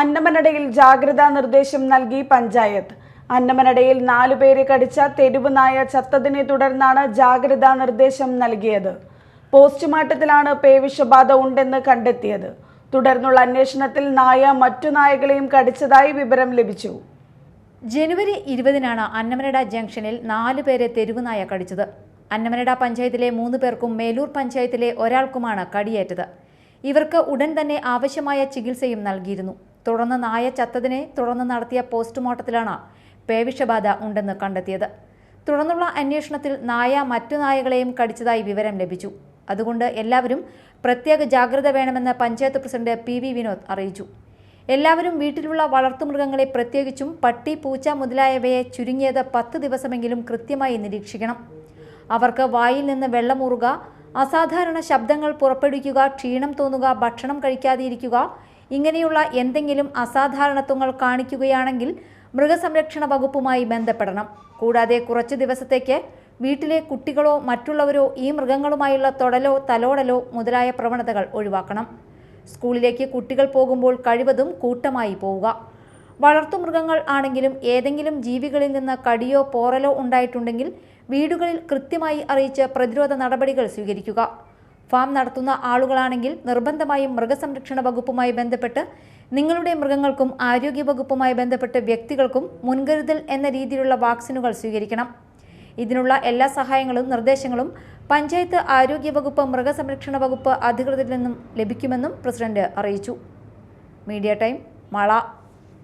അന്നമനടയിൽ ജാഗ്രതാ നിർദ്ദേശം നൽകി പഞ്ചായത്ത്. അന്നമനടയിൽ നാലു പേരെ കടിച്ച തെരുവ് നായ ചത്തതിനെ തുടർന്നാണ് ജാഗ്രതാ നിർദ്ദേശം നൽകിയത്. പോസ്റ്റ്മോർട്ടത്തിലാണ് പേവിഷബാധ ഉണ്ടെന്ന് കണ്ടെത്തിയത്. തുടർന്നുള്ള അന്വേഷണത്തിൽ നായ മറ്റു നായകളെയും കടിച്ചതായി വിവരം ലഭിച്ചു. ജനുവരി ഇരുപതിനാണ് അന്നമനട ജംഗ്ഷനിൽ നാല് പേരെ തെരുവുനായ കടിച്ചത്. അന്നമനട പഞ്ചായത്തിലെ മൂന്ന് പേർക്കും മേലൂർ പഞ്ചായത്തിലെ ഒരാൾക്കുമാണ് കടിയേറ്റത്. ഇവർക്ക് ഉടൻ തന്നെ ആവശ്യമായ ചികിത്സയും നൽകിയിരുന്നു. തുടർന്ന് നായ ചത്തതിനെ തുടർന്ന് നടത്തിയ പോസ്റ്റ്മോർട്ടത്തിലാണ് പേവിഷബാധ ഉണ്ടെന്ന് കണ്ടെത്തിയത്. തുടർന്നുള്ള അന്വേഷണത്തിൽ നായ മറ്റു നായകളെയും കടിച്ചതായി വിവരം ലഭിച്ചു. അതുകൊണ്ട് എല്ലാവരും പ്രത്യേക ജാഗ്രത വേണമെന്ന് panchayat president P V Vinod അറിയിച്ചു. എല്ലാവരും വീട്ടിലുള്ള വളർത്തുമൃഗങ്ങളെ പ്രത്യേകിച്ചും പട്ടി പൂച്ച മുതലായവയെ ചുരുങ്ങിയത് പത്ത് ദിവസമെങ്കിലും കൃത്യമായി നിരീക്ഷിക്കണം. അവർക്ക് വായിൽ നിന്ന് വെള്ളമൂറുക അസാധാരണ ശബ്ദങ്ങൾ പുറപ്പെടുവിക്കുക ക്ഷീണം തോന്നുക ഭക്ഷണം കഴിക്കാതിരിക്കുക ഇങ്ങനെയുള്ള എന്തെങ്കിലും അസാധാരണത്വങ്ങൾ കാണിക്കുകയാണെങ്കിൽ മൃഗസംരക്ഷണ വകുപ്പുമായി ബന്ധപ്പെടണം. കൂടാതെ കുറച്ച് ദിവസത്തേക്ക് വീട്ടിലെ കുട്ടികളോ മറ്റുള്ളവരോ ഈ മൃഗങ്ങളുമായുള്ള തൊടലോ തലോടലോ മുതലായ പ്രവണതകൾ ഒഴിവാക്കണം. സ്കൂളിലേക്ക് കുട്ടികൾ പോകുമ്പോൾ കഴിവതും കൂട്ടമായി പോവുക. വളർത്തുമൃഗങ്ങൾ ആണെങ്കിലും ഏതെങ്കിലും ജീവികളിൽ നിന്ന് കടിയോ പോറലോ ഉണ്ടായിട്ടുണ്ടെങ്കിൽ വീടുകളിൽ കൃത്യമായി അറിയിച്ച് പ്രതിരോധ നടപടികൾ സ്വീകരിക്കുക. ഫാം നടത്തുന്ന ആളുകളാണെങ്കിൽ നിർബന്ധമായും മൃഗസംരക്ഷണ വകുപ്പുമായി ബന്ധപ്പെട്ട് നിങ്ങളുടെ മൃഗങ്ങൾക്കും ആരോഗ്യ വകുപ്പുമായി ബന്ധപ്പെട്ട് വ്യക്തികൾക്കും മുൻകരുതൽ എന്ന രീതിയിലുള്ള വാക്സിനുകൾ സ്വീകരിക്കണം. ഇതിനുള്ള എല്ലാ സഹായങ്ങളും നിർദ്ദേശങ്ങളും പഞ്ചായത്ത് ആരോഗ്യ വകുപ്പ് മൃഗസംരക്ഷണ വകുപ്പ് അധികൃതരിൽ നിന്നും ലഭിക്കുമെന്നും പ്രസിഡന്റ് അറിയിച്ചു. Media time മള.